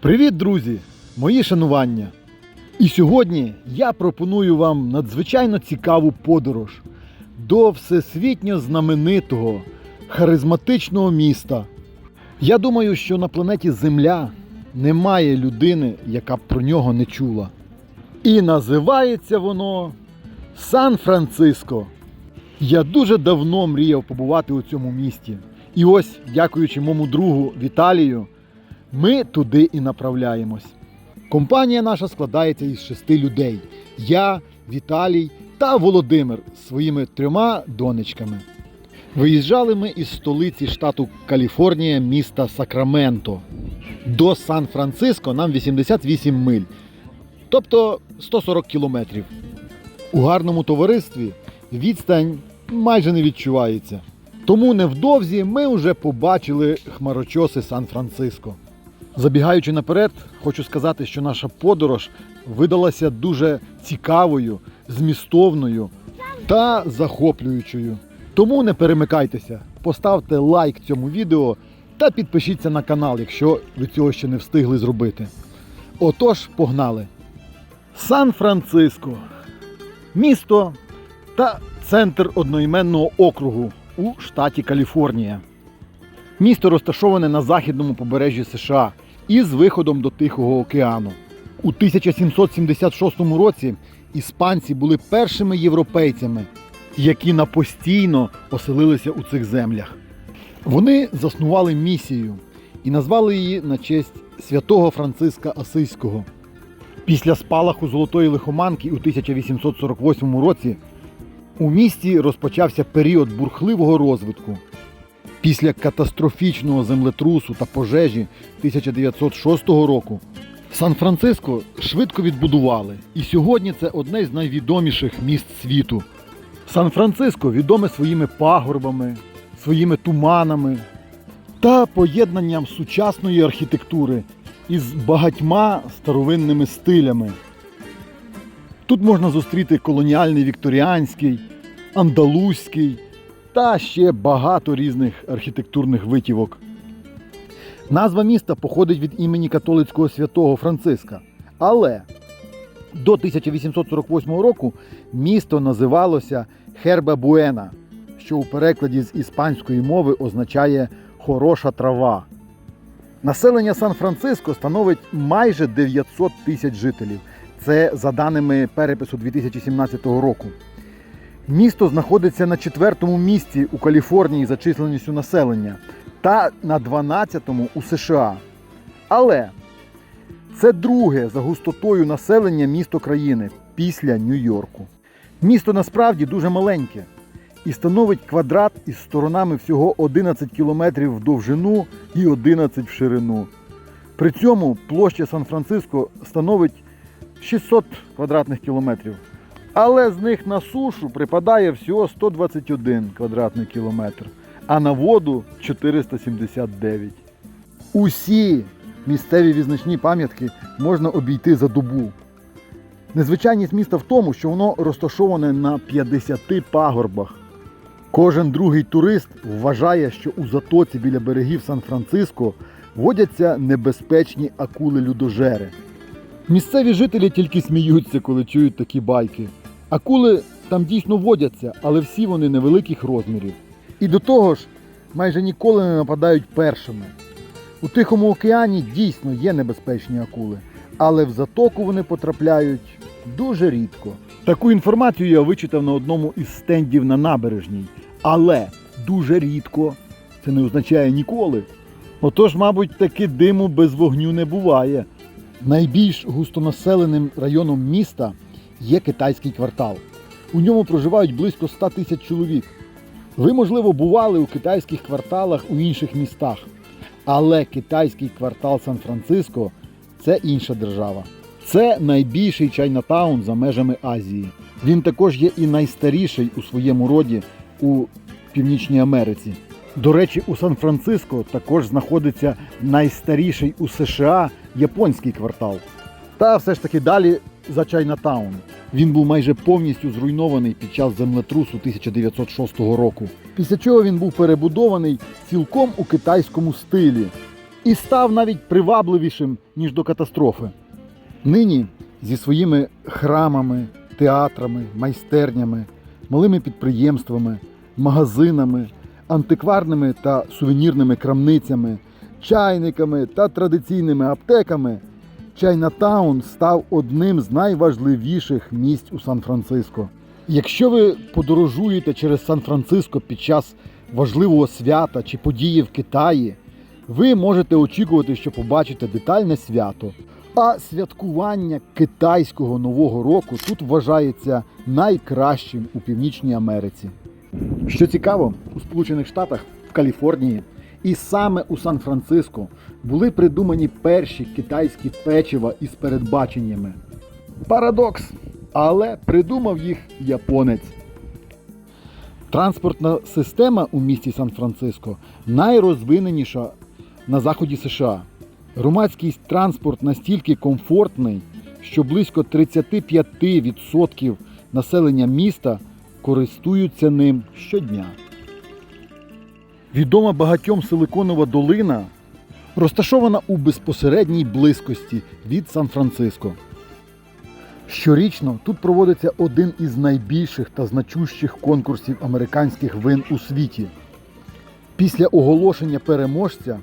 Привіт, друзі! Мої шанування! І сьогодні я пропоную вам надзвичайно цікаву подорож до всесвітньо знаменитого, харизматичного міста. Я думаю, що на планеті Земля немає людини, яка б про нього не чула. І називається воно Сан-Франциско. Я дуже давно мріяв побувати у цьому місті. І ось, дякуючи моєму другу Віталію, ми туди і направляємось. Компанія наша складається із шести людей: я, Віталій та Володимир з своїми трьома донечками. Виїжджали ми із столиці штату Каліфорнія, міста Сакраменто. До Сан-Франциско нам 88 миль, тобто 140 кілометрів. У гарному товаристві відстань майже не відчувається. Тому невдовзі ми вже побачили хмарочоси Сан-Франциско. Забігаючи наперед, хочу сказати, що наша подорож видалася дуже цікавою, змістовною та захоплюючою. Тому не перемикайтеся, поставте лайк цьому відео та підпишіться на канал, якщо ви цього ще не встигли зробити. Отож, погнали! Сан-Франциско місто та центр одноіменного округу у штаті Каліфорнія. Місто розташоване на західному побережжі США із виходом до Тихого океану. У 1776 році іспанці були першими європейцями, які на постійно оселилися у цих землях. Вони заснували місію і назвали її на честь святого Франциска Асиського. Після спалаху Золотої лихоманки у 1848 році у місті розпочався період бурхливого розвитку. Після катастрофічного землетрусу та пожежі 1906 року Сан-Франциско швидко відбудували, і сьогодні це одне з найвідоміших міст світу. Сан-Франциско відоме своїми пагорбами, своїми туманами та поєднанням сучасної архітектури із багатьма старовинними стилями. Тут можна зустріти колоніальний вікторіанський, андалузький та ще багато різних архітектурних витівок. Назва міста походить від імені католицького святого Франциска. Але до 1848 року місто називалося Херба Буена, що у перекладі з іспанської мови означає хороша трава. Населення Сан-Франциско становить майже 900 тисяч жителів. Це за даними перепису 2017 року. Місто знаходиться на четвертому місці у Каліфорнії за численністю населення та на 12-му у США. Але це друге за густотою населення місто країни після Нью-Йорку. Місто насправді дуже маленьке і становить квадрат із сторонами всього 11 кілометрів в довжину і 11 в ширину. При цьому площа Сан-Франциско становить 600 квадратних кілометрів. Але з них на сушу припадає всього 121 квадратний кілометр, а на воду 479. Усі місцеві візначні пам'ятки можна обійти за добу. Незвичайність міста в тому, що воно розташоване на 50 пагорбах. Кожен другий турист вважає, що у затоці біля берегів Сан-Франциско водяться небезпечні акули-людожери. Місцеві жителі тільки сміються, коли чують такі байки. Акули там дійсно водяться, але всі вони невеликих розмірів. І до того ж, майже ніколи не нападають першими. У Тихому океані дійсно є небезпечні акули, але в затоку вони потрапляють дуже рідко. Таку інформацію я вичитав на одному із стендів на набережній. Але дуже рідко це не означає ніколи. Отож, мабуть, таки диму без вогню не буває. Найбільш густонаселеним районом міста є китайський квартал. У ньому проживають близько 100 тисяч чоловік. Ви, можливо, бували у китайських кварталах у інших містах. Але китайський квартал Сан-Франциско це інша держава. Це найбільший Чайнатаун за межами Азії. Він також є і найстаріший у своєму роді у Північній Америці. До речі, у Сан-Франциско також знаходиться найстаріший у США японський квартал. Та все ж таки далі за Чайнатаун. Він був майже повністю зруйнований під час землетрусу 1906 року. Після чого він був перебудований цілком у китайському стилі. і став навіть привабливішим, ніж до катастрофи. Нині зі своїми храмами, театрами, майстернями, малими підприємствами, магазинами, антикварними та сувенірними крамницями, чайниками та традиційними аптеками, Чайнатаун став одним з найважливіших місць у Сан-Франциско. Якщо ви подорожуєте через Сан-Франциско під час важливого свята чи події в Китаї, ви можете очікувати, що побачите детальне свято. А святкування китайського нового року тут вважається найкращим у Північній Америці. Що цікаво, у Сполучених Штатах, в Каліфорнії і саме у Сан-Франциско були придумані перші китайські печива із передбаченнями. Парадокс, але придумав їх японець. Транспортна система у місті Сан-Франциско найрозвиненіша на заході США. Громадський транспорт настільки комфортний, що близько 35% населення міста користуються ним щодня. Відома багатьом Силиконова долина розташована у безпосередній близькості від Сан-Франциско. Щорічно тут проводиться один із найбільших та значущих конкурсів американських вин у світі. Після оголошення переможця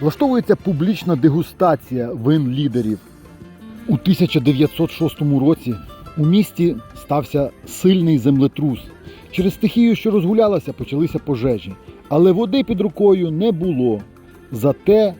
влаштовується публічна дегустація вин лідерів. У 1906 році у місті стався сильний землетрус. Через стихію, що розгулялася, почалися пожежі, але води під рукою не було. Зате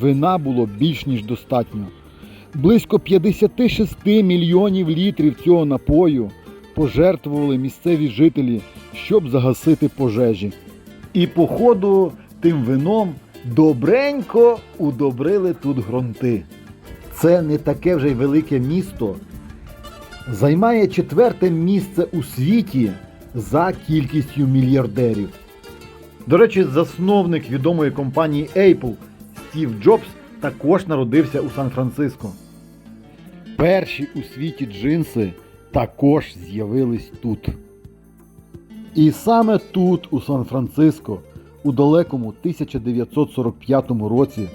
вина було більш ніж достатньо. Близько 56 мільйонів літрів цього напою пожертвували місцеві жителі, щоб загасити пожежі. І по ходу тим вином добренько удобрили тут ґрунти. Це не таке вже й велике місто. Займає четверте місце у світі за кількістю мільярдерів. До речі, засновник відомої компанії Apple Стів Джобс також народився у Сан-Франциско. Перші у світі джинси також з'явились тут. І саме тут, у Сан-Франциско, у далекому 1945 році,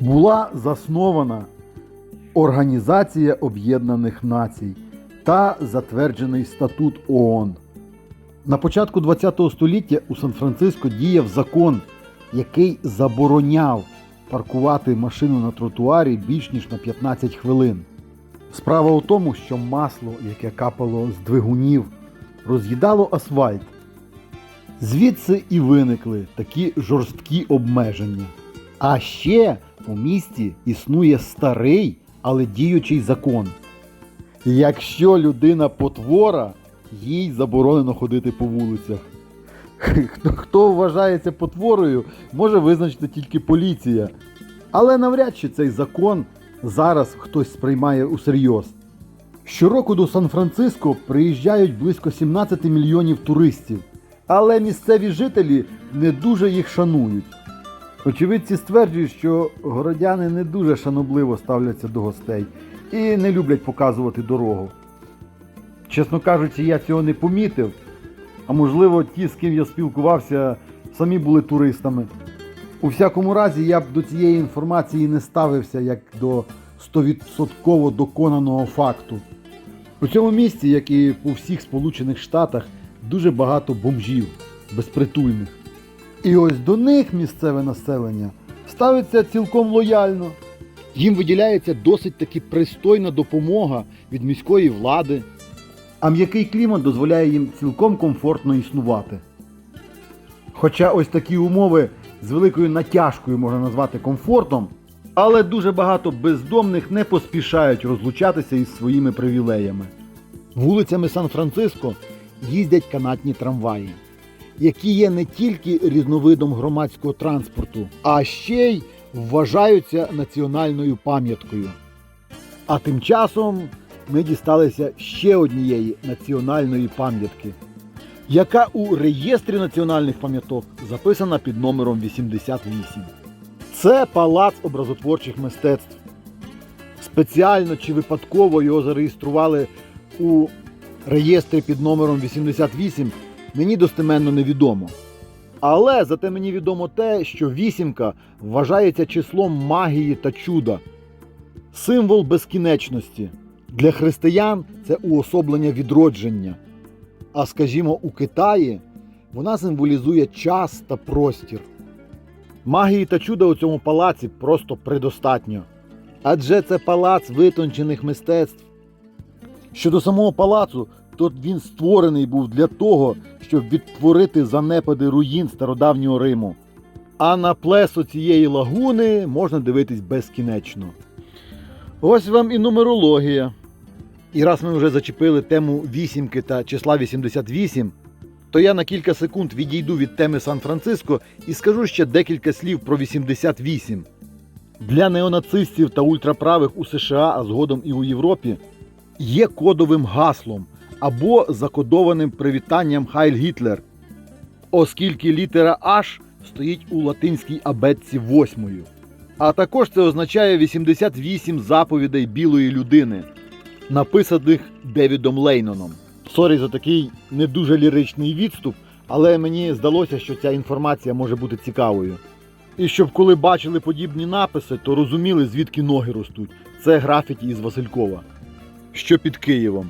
була заснована Організація Об'єднаних Націй та затверджений статут ООН. На початку ХХ століття у Сан-Франциско діяв закон, який забороняв паркувати машину на тротуарі більш ніж на 15 хвилин. Справа у тому, що масло, яке капало з двигунів, роз'їдало асфальт. Звідси і виникли такі жорсткі обмеження. А ще у місті існує старий, але діючий закон. Якщо людина потвора, їй заборонено ходити по вулицях. Хто, хто вважається потворою, може визначити тільки поліція. Але навряд чи цей закон зараз хтось сприймає усерйоз. Щороку до Сан-Франциско приїжджають близько 17 мільйонів туристів, але місцеві жителі не дуже їх шанують. Очевидці стверджують, що городяни не дуже шанобливо ставляться до гостей і не люблять показувати дорогу. Чесно кажучи, я цього не помітив, а можливо, ті, з ким я спілкувався, самі були туристами. У всякому разі, я б до цієї інформації не ставився як до 100% доконаного факту. У цьому місці, як і по всіх Сполучених Штатах, дуже багато бомжів, безпритульних. І ось до них місцеве населення ставиться цілком лояльно. Їм виділяється досить таки пристойна допомога від міської влади, а м'який клімат дозволяє їм цілком комфортно існувати. Хоча ось такі умови з великою натяжкою можна назвати комфортом, але дуже багато бездомних не поспішають розлучатися із своїми привілеями. Вулицями Сан-Франциско їздять канатні трамваї, які є не тільки різновидом громадського транспорту, а ще й вважаються національною пам'яткою. А тим часом ми дісталися ще однієї національної пам'ятки, яка у реєстрі національних пам'яток записана під номером 88. Це палац образотворчих мистецтв. Спеціально чи випадково його зареєстрували у реєстрі під номером 88, мені достеменно невідомо. Але зате мені відомо те, що вісімка вважається числом магії та чуда, символ безкінечності. Для християн це уособлення відродження. А скажімо, у Китаї вона символізує час та простір. Магії та чуда у цьому палаці просто предостатньо. Адже це палац витончених мистецтв. Щодо самого палацу, то він створений був для того, щоб відтворити занепади руїн стародавнього Риму. А на плесо цієї лагуни можна дивитись безкінечно. Ось вам і нумерологія. І раз ми вже зачепили тему вісімки та числа 88, то я на кілька секунд відійду від теми Сан-Франциско і скажу ще декілька слів про 88. Для неонацистів та ультраправих у США, а згодом і у Європі, є кодовим гаслом або закодованим привітанням Хайль Гітлер, оскільки літера H стоїть у латинській абетці восьмою. А також це означає 88 заповідей білої людини, написаних Девідом Лейноном. Сорі за такий не дуже ліричний відступ, але мені здалося, що ця інформація може бути цікавою. І щоб коли бачили подібні написи, то розуміли, звідки ноги ростуть. Це графіті із Василькова, що під Києвом.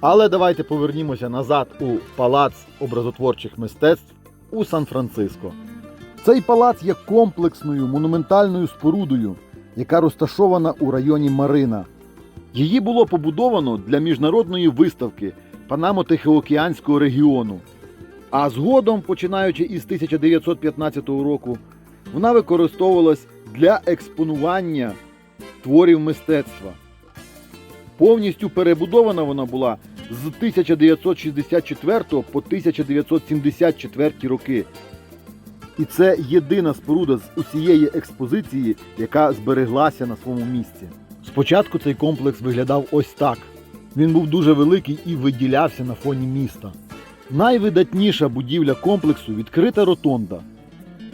Але давайте повернімося назад у палац образотворчих мистецтв у Сан-Франциско. Цей палац є комплексною монументальною спорудою, яка розташована у районі Марина. Її було побудовано для міжнародної виставки Панамо-Тихоокеанського регіону. А згодом, починаючи із 1915 року, вона використовувалась для експонування творів мистецтва. Повністю перебудована вона була з 1964 по 1974 роки. І це єдина споруда з усієї експозиції, яка збереглася на своєму місці. Спочатку цей комплекс виглядав ось так. Він був дуже великий і виділявся на фоні міста. Найвидатніша будівля комплексу відкрита ротонда.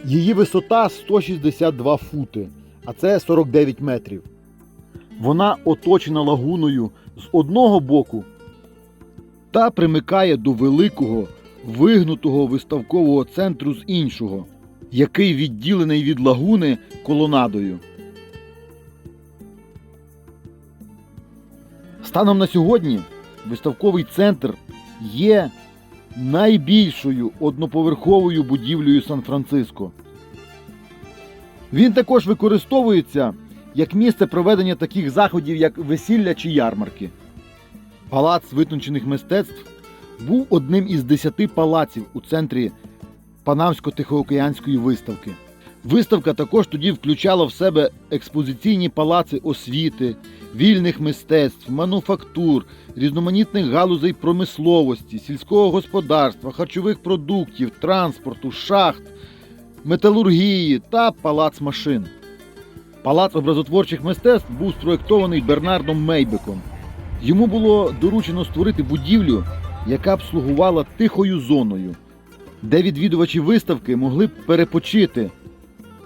Її висота 162 фути, а це 49 метрів. Вона оточена лагуною з одного боку та примикає до великого вигнутого виставкового центру з іншого, який відділений від лагуни колонадою. Станом на сьогодні виставковий центр є найбільшою одноповерховою будівлею Сан-Франциско. Він також використовується як місце проведення таких заходів, як весілля чи ярмарки. Палац витончених мистецтв був одним із десяти палаців у центрі Панамсько-Тихоокеанської виставки. Виставка також тоді включала в себе експозиційні палаци освіти, вільних мистецтв, мануфактур, різноманітних галузей промисловості, сільського господарства, харчових продуктів, транспорту, шахт, металургії та палац машин. Палац образотворчих мистецтв був спроєктований Бернардом Мейбеком. Йому було доручено створити будівлю, яка б слугувала тихою зоною, де відвідувачі виставки могли б перепочити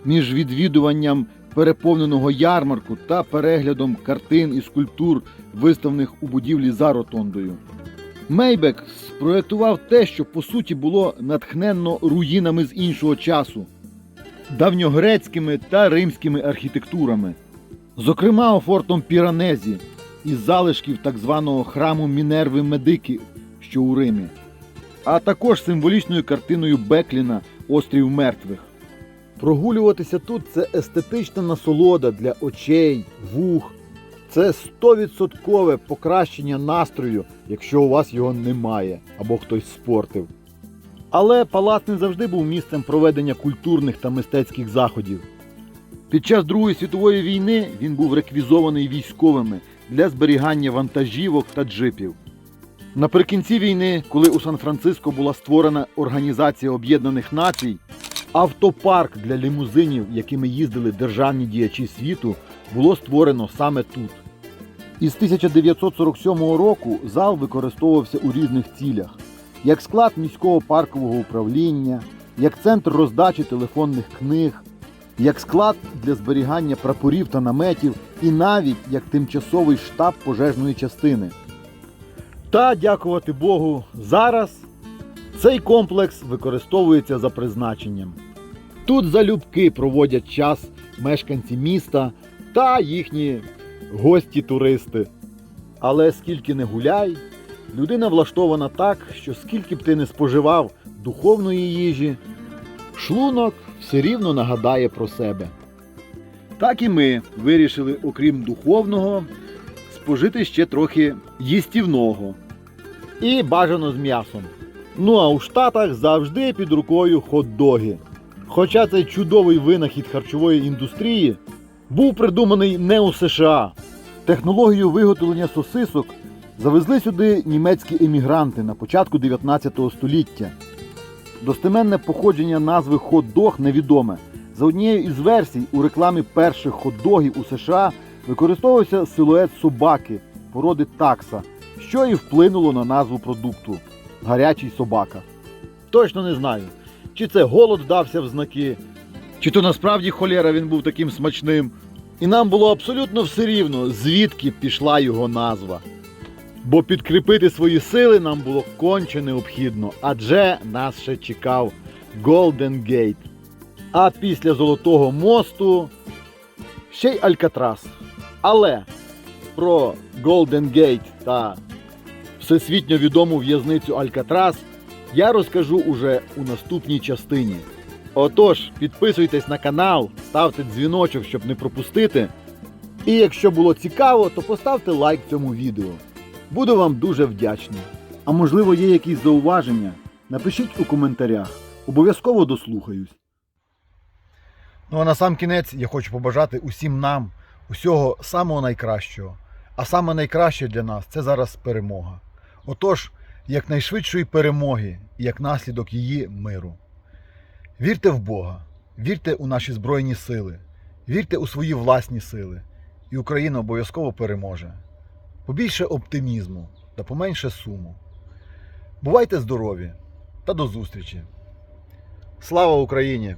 між відвідуванням переповненого ярмарку та переглядом картин і скульптур, виставлених у будівлі за ротондою. Мейбек спроєктував те, що по суті було натхненно руїнами з іншого часу, давньогрецькими та римськими архітектурами, зокрема фортом Піранезі із залишків так званого храму Мінерви Медики, що у Римі, а також символічною картиною Бекліна Острів мертвих. Прогулюватися тут це естетична насолода для очей, вух. Це 100% покращення настрою, якщо у вас його немає або хтось спортив. Але палац не завжди був місцем проведення культурних та мистецьких заходів. Під час Другої світової війни він був реквізований військовими для зберігання вантажівок та джипів. Наприкінці війни, коли у Сан-Франциско була створена Організація Об'єднаних Націй, автопарк для лімузинів, якими їздили державні діячі світу, було створено саме тут. Із 1947 року зал використовувався у різних цілях, як склад міського паркового управління, як центр роздачі телефонних книг, як склад для зберігання прапорів та наметів і навіть як тимчасовий штаб пожежної частини. Та, дякувати Богу, зараз Цей комплекс використовується за призначенням. Тут залюбки проводять час мешканці міста та їхні гості-туристи. Але скільки не гуляй, людина влаштована так, що скільки б ти не споживав духовної їжі, шлунок все рівно нагадає про себе. Так і ми вирішили, окрім духовного, спожити ще трохи їстівного. І бажано з м'ясом. Ну а у Штатах завжди під рукою хот-доги. Хоча цей чудовий винахід харчової індустрії був придуманий не у США. Технологію виготовлення сосисок завезли сюди німецькі емігранти на початку 19 століття. Достеменне походження назви хот-дог невідоме. За однією із версій, у рекламі перших хот-догів у США використовувався силует собаки породи такса, що і вплинуло на назву продукту гарячий собака. Точно не знаю, чи це голод дався в знаки, чи то насправді холєра він був таким смачним. І нам було абсолютно все рівно, звідки пішла його назва. Бо підкріпити свої сили нам було конче необхідно, адже нас ще чекав Golden Gate. А після Золотого мосту ще й Алькатрас. Але про Golden Gate та всесвітньо відому в'язницю Алькатрас я розкажу уже у наступній частині. Отож, підписуйтесь на канал, ставте дзвіночок, щоб не пропустити. І якщо було цікаво, то поставте лайк цьому відео. Буду вам дуже вдячний. А можливо, є якісь зауваження? Напишіть у коментарях. Обов'язково дослухаюсь. Ну а на сам кінець я хочу побажати усім нам усього самого найкращого. А саме найкраще для нас це зараз перемога. Отож, якнайшвидшої перемоги як наслідок її миру. Вірте в Бога, вірте у наші Збройні сили, вірте у свої власні сили, і Україна обов'язково переможе. Побільше оптимізму та поменше суму. Бувайте здорові та до зустрічі! Слава Україні!